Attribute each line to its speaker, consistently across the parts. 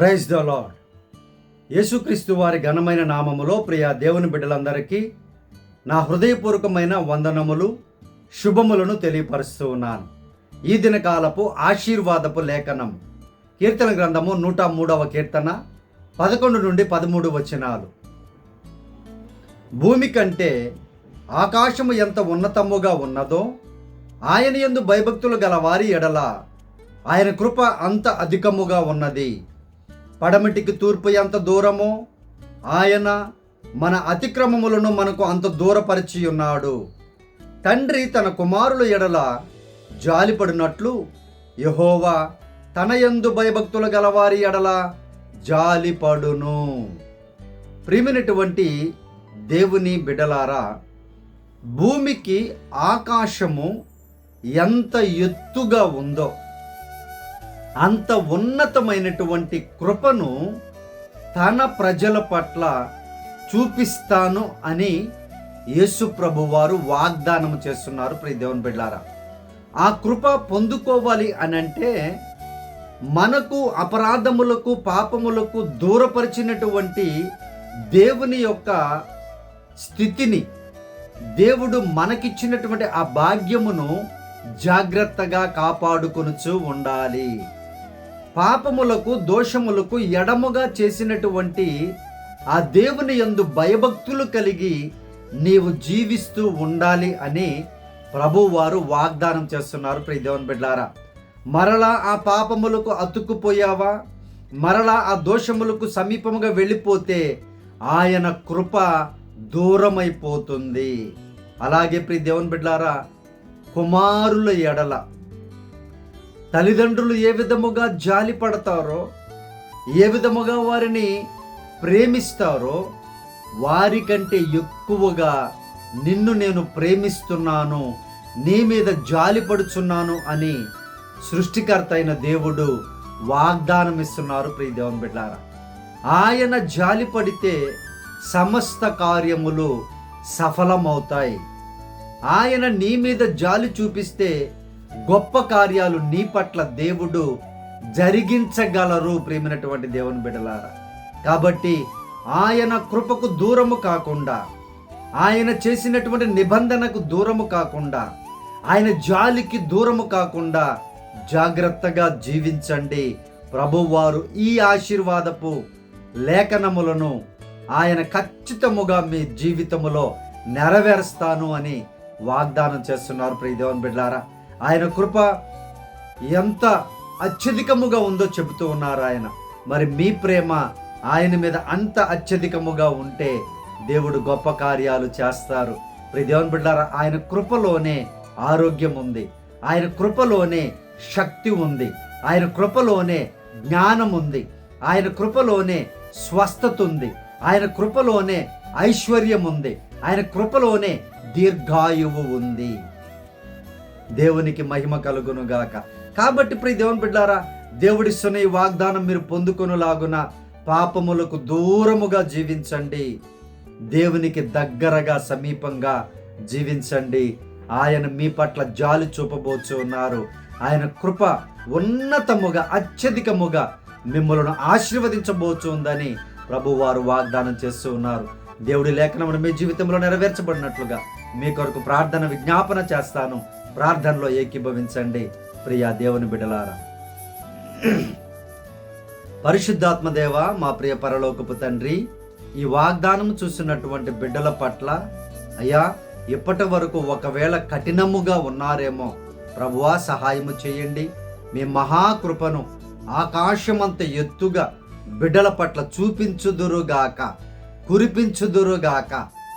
Speaker 1: Praise the lord యేసుక్రీస్తు వారి ఘనమైన నామములో ప్రియ దేవుని బిడ్డలందరికీ నా హృదయపూర్వకమైన వందనములు శుభములను తెలియపరుస్తూ ఉన్నాను. ఈ దినకాలపు ఆశీర్వాదపు లేఖనం. కీర్తన గ్రంథము నూట మూడవ కీర్తన పదకొండు నుండి పదమూడు వచనాలు. భూమి కంటే ఆకాశము ఎంత ఉన్నతముగా ఉన్నదో ఆయన యందు భయభక్తులు గల వారి ఎడల ఆయన కృప అంత అధికముగా ఉన్నది. పడమటికి తూర్పు ఎంత దూరమో ఆయన మన అతిక్రమములను మనకు అంత దూరపరిచి ఉన్నాడు. తండ్రి తన కుమారుల ఎడల జాలిపడినట్లు యహోవా తన యందు భయభక్తులు గలవారి ఎడల జాలిపడును. ప్రియమైనటువంటి దేవుని బిడలారా భూమికి ఆకాశము ఎంత ఎత్తుగా ఉందో అంత ఉన్నతమైనటువంటి కృపను తన ప్రజల పట్ల చూపిస్తాను అని యేసు ప్రభు వారు వాగ్దానం చేస్తున్నారు. ప్రియ దేవుని బిడ్డారా ఆ కృప పొందుకోవాలి అని అంటే మనకు అపరాధములకు పాపములకు దూరపరిచినటువంటి దేవుని యొక్క స్థితిని దేవుడు మనకిచ్చినటువంటి ఆ భాగ్యమును జాగ్రత్తగా కాపాడుకొనుచు ఉండాలి. పాపములకు దోషములకు ఎడముగా చేసినటువంటి ఆ దేవుని యందు భయభక్తులు కలిగి నీవు జీవిస్తూ ఉండాలి అని ప్రభువారు వాగ్దానం చేస్తున్నారు. ప్రియ దేవుని బిడ్డారా మరలా ఆ పాపములకు అతుక్కుపోయావా? మరలా ఆ దోషములకు సమీపముగా వెళ్ళిపోతే ఆయన కృప దూరమైపోతుంది. అలాగే ప్రియ దేవుని బిడ్డారా కుమారుల ఎడల తల్లిదండ్రులు ఏ విధముగా జాలి పడతారో ఏ విధముగా వారిని ప్రేమిస్తారో వారికంటే ఎక్కువగా నిన్ను నేను ప్రేమిస్తున్నాను నీ మీద జాలి పడుచున్నాను అని సృష్టికర్త అయిన దేవుడు వాగ్దానం ఇస్తున్నారు ప్రియ దేవన్ బిడ్డారా ఆయన జాలి పడితే సమస్త కార్యములు సఫలమవుతాయి. ఆయన నీ మీద జాలి చూపిస్తే గొప్ప కార్యాలు నీ పట్ల దేవుడు జరిగించగలరు ప్రేమైనటువంటి దేవుని బిడలారా కాబట్టి ఆయన కృపకు దూరము కాకుండా ఆయన చేసినటువంటి నిబంధనకు దూరము కాకుండా ఆయన జాలికి దూరము కాకుండా జాగ్రత్తగా జీవించండి. ప్రభువారు ఈ ఆశీర్వాదపు లేఖనములను ఆయన ఖచ్చితముగా మీ జీవితములో నెరవేరుస్తాను అని వాగ్దానం చేస్తున్నారు ప్రియదేవన్ బిడ్డారా ఆయన కృప ఎంత అత్యధికముగా ఉందో చెబుతూ ఉన్నారు ఆయన. మరి మీ ప్రేమ ఆయన మీద అంత అత్యధికముగా ఉంటే దేవుడు గొప్ప కార్యాలు చేస్తారు. ప్రియదేవన్ బిడ్డారా ఆయన కృపలోనే ఆరోగ్యం ఉంది. ఆయన కృపలోనే శక్తి ఉంది. ఆయన కృపలోనే జ్ఞానం ఉంది. ఆయన కృపలోనే స్వస్థత ఉంది. ఆయన కృపలోనే ఐశ్వర్యం ఉంది. ఆయన కృపలోనే దీర్ఘాయువు ఉంది. దేవునికి మహిమ కలుగును గాక కాబట్టి ప్రియ దేవుని బిడ్డారా దేవుడిస్తున్న ఈ వాగ్దానం మీరు పొందుకొనులాగున పాపములకు దూరముగా జీవించండి. దేవునికి దగ్గరగా సమీపంగా జీవించండి. ఆయన మీ పట్ల జాలి చూపబోచు ఉన్నారు. ఆయన కృప ఉన్నతముగా అత్యధికముగా మిమ్మల్ని ఆశీర్వదించబోచు ఉందని ప్రభు వారు వాగ్దానం చేస్తూ ఉన్నారు. దేవుడి లేఖనమును మీ జీవితంలో నెరవేర్చబడినట్లుగా మీ కొరకు ప్రార్థన విజ్ఞాపన చేస్తాను. ప్రార్థనలో ఏకీభవించండి. ప్రియా దేవుని బిడలారా పరిశుద్ధాత్మ దేవ మా ప్రియ పరలోకపు తండ్రి ఈ వాగ్దానం చూసినటువంటి బిడ్డల పట్ల అయ్యా ఇప్పటి వరకు ఒకవేళ కఠినముగా ఉన్నారేమో ప్రభువా సహాయము చేయండి. మీ మహాకృపను ఆకాశమంత ఎత్తుగా బిడ్డల పట్ల చూపించుదురుగాక కురిపించుదురుగాక.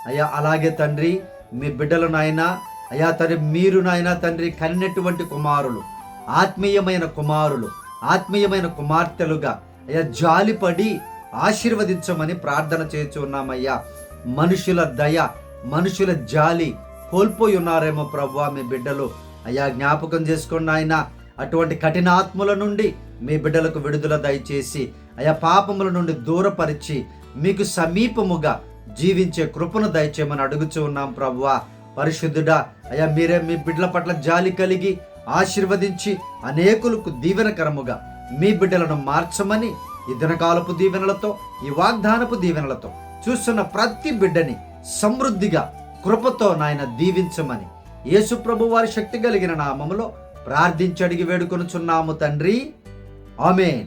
Speaker 1: అయ్యా అలాగే తండ్రి మీ బిడ్డలనైనా అయ్యా తండ్రి మీరు నాయనా తండ్రి కన్నటువంటి కుమారులు ఆత్మీయమైన కుమారులు ఆత్మీయమైన కుమార్తెలుగా అయ్యా జాలిపడి ఆశీర్వదించమని ప్రార్థన చేస్తూ ఉన్నామయ్యా. మనుషుల దయ మనుషుల జాలి కోల్పోయి ఉన్నారేమో ప్రభు మీ బిడ్డలు. అయ్యా జ్ఞాపకం చేసుకోండి ఆయన అటువంటి కఠినాత్ముల నుండి మీ బిడ్డలకు విడుదల దయచేసి అయా పాపముల నుండి దూరపరిచి మీకు సమీపముగా జీవించే కృపను దయచేయమని అడుగుచూ ఉన్నాం ప్రభువా. పరిశుద్ధుడా అయ్యా మీరే మీ బిడ్డల పట్ల జాలి కలిగి ఆశీర్వదించి అనేకులకు దీవెనకరముగా మీ బిడ్డలను మార్చమని ఈ దినకాలపు దీవెనలతో ఈ వాగ్దానపు దీవెనలతో చూస్తున్న ప్రతి బిడ్డని సమృద్ధిగా కృపతో నాయన దీవించమని యేసుప్రభు వారి శక్తి కలిగిన నామములో ప్రార్థించి అడిగి వేడుకొనుచున్నాము తండ్రి. ఆమెన్.